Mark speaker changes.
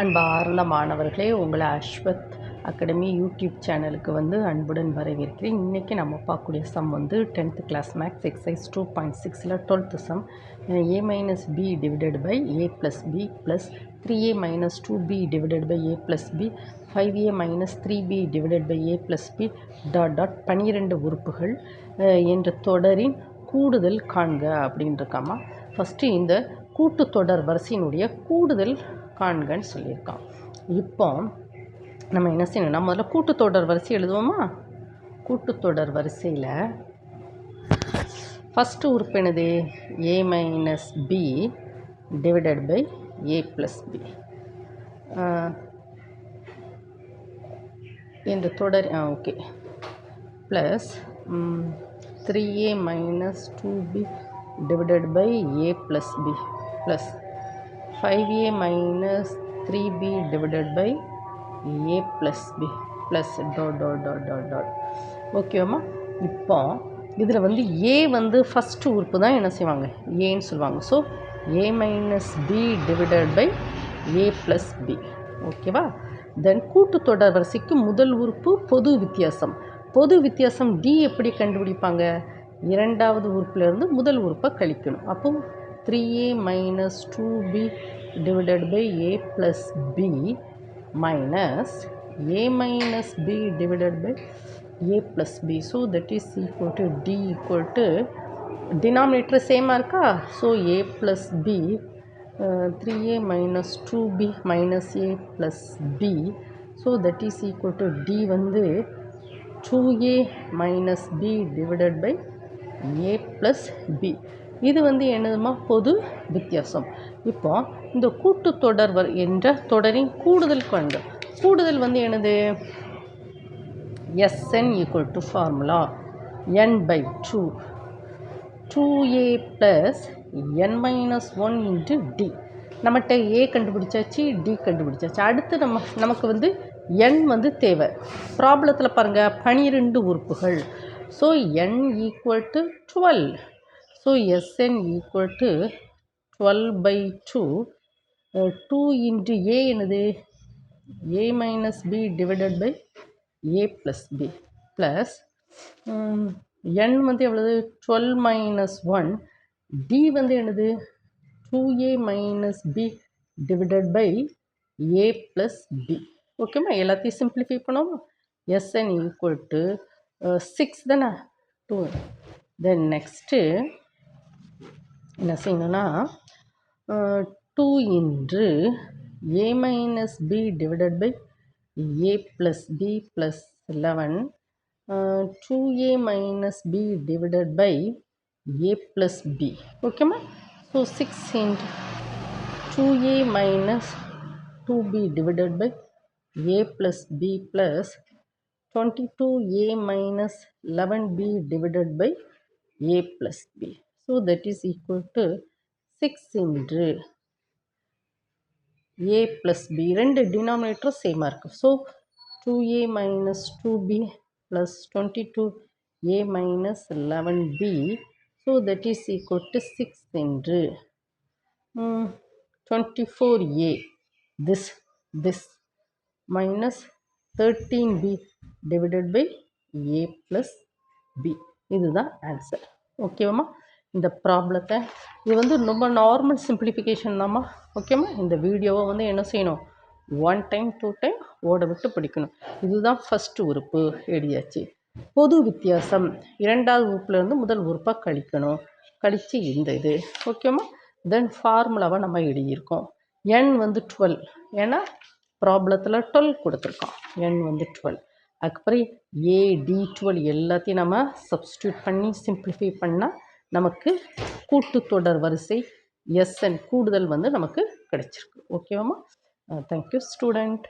Speaker 1: அன்பார்ந்த மாணவர்களே உங்களை அஸ்வத் அகாடமி யூடியூப் சேனலுக்கு வந்து அன்புடன் வரவேற்கிறேன். இன்றைக்கி நம்ம பார்க்கக்கூடிய சம் வந்து tenth class maths exercise two point சிக்ஸில் twelfth sum. A minus B divided by A plus B plus three A minus two B divided by A plus B five A minus three B divided by A plus B dot dot பன்னிரெண்டு உறுப்புகள் என்ற தொடரின் கூடுதல் காண்க அப்படின்ட்டுருக்காமா first இந்த கூட்டுத்தொடர் வரிசையினுடைய கூடுதல் காண்கன்னு சொல்லியிருக்கான். இப்போ நம்ம என்ன செய்யணும்னா முதல்ல கூட்டுத்தொடர் வரிசை எழுதுவோமா? கூட்டுத்தொடர் வரிசையில் ஃபஸ்ட்டு உறுப்பு என்னது? A minus B divided by A plus B இந்த தொடர் ஆ okay plus three A minus two B divided by A plus B plus five A minus three B divided by A plus B plus dot dot dot dot dot ஓகேவாம்மா இப்போ இதில் வந்து ஏ வந்து first உறுப்பு தான் என்ன செய்வாங்க? ஏன்னு சொல்லுவாங்க. So A minus B divided by A plus B ஓகேவா தென் கூட்டுத்தொடர் வரிசைக்கு முதல் உறுப்பு பொது வித்தியாசம். பொது வித்தியாசம் டி எப்படி கண்டுபிடிப்பாங்க? இரண்டாவது உறுப்பிலேருந்து முதல் உறுப்பை கழிக்கணும். அப்போ three A minus two B divided by A plus B minus A minus B divided by A plus B so that is equal to D equal to denominator சேமாக இருக்கா so A plus B three A minus two B minus A plus B so that is equal to D வந்து two A minus B divided by A plus B இது வந்து என்னதுமா பொது வித்தியாசம். இப்போ இந்த கூட்டுத்தொடர் என்ற தொடரின் கூடுதல் கொண்டு. கூடுதல் வந்து என்னது? S N equal to formula N by two two A plus N minus one into D நம்மகிட்ட ஏ கண்டுபிடிச்சாச்சு டி கண்டுபிடிச்சாச்சு. அடுத்து நம்ம நமக்கு வந்து என் வந்து தேவை. ப்ராப்ளத்தில் பாருங்கள் பனிரெண்டு உறுப்புகள். So N equal to twelve so S N equal to twelve by two two into A என்னது? A minus B divided by A plus B plus N வந்து எவ்வளவு? டுவெல் மைனஸ் ஒன் டி வந்து என்னது? Two A minus B divided by A plus B ஓகேம்மா எல்லாத்தையும் simplify பண்ணுவோமா S N equal to six தானே? Two then next என்ன செய்யணும்னா two into A minus B divided by A plus B plus eleven two A minus B divided by A plus B ஓகேம்மா so six into two A minus two B divided by A plus B plus twenty two A minus eleven B divided by A plus B so that is equal to six into A plus B ரெண்டு டினாமினேட்டரும் சேமாக இருக்குது so two A minus two B plus twenty two A minus eleven B so that is equal to six என்று twenty four A this this minus thirteen B divided by A plus B இதுதான் answer ஓகேவாம்மா இந்த ப்ராப்ளத்தை இது வந்து ரொம்ப normal simplification தாம்மா. ஓகேம்மா இந்த வீடியோவை வந்து என்ன செய்யணும்? ஒன் டைம் டூ டைம் ஓட விட்டு படிக்கணும். இதுதான் ஃபஸ்ட்டு உறுப்பு எழுதியாச்சு. பொது வித்தியாசம். இரண்டாவது உறுப்புலேருந்து முதல் உறுப்பாக கழிக்கணும். கழித்து இந்த இது. ஓகேம்மா தென் ஃபார்முலாவை நம்ம எழுதியிருக்கோம். என் வந்து டுவெல் ஏன்னா ப்ராப்ளத்தில் டுவெல் கொடுத்துருக்கோம். என் வந்து டுவெல் அதுக்கப்புறம் ஏ டி டுவெல் எல்லாத்தையும் நம்ம சப்ஸ்டியூட் பண்ணி சிம்பிளிஃபை பண்ணால் நமக்கு கூட்டுத்தொடர் வரிசை எஸ்என் கூடுதல் வந்து நமக்கு கிடைச்சிருக்கு. ஓகேவாம்மா தேங்க்யூ ஸ்டூடெண்ட்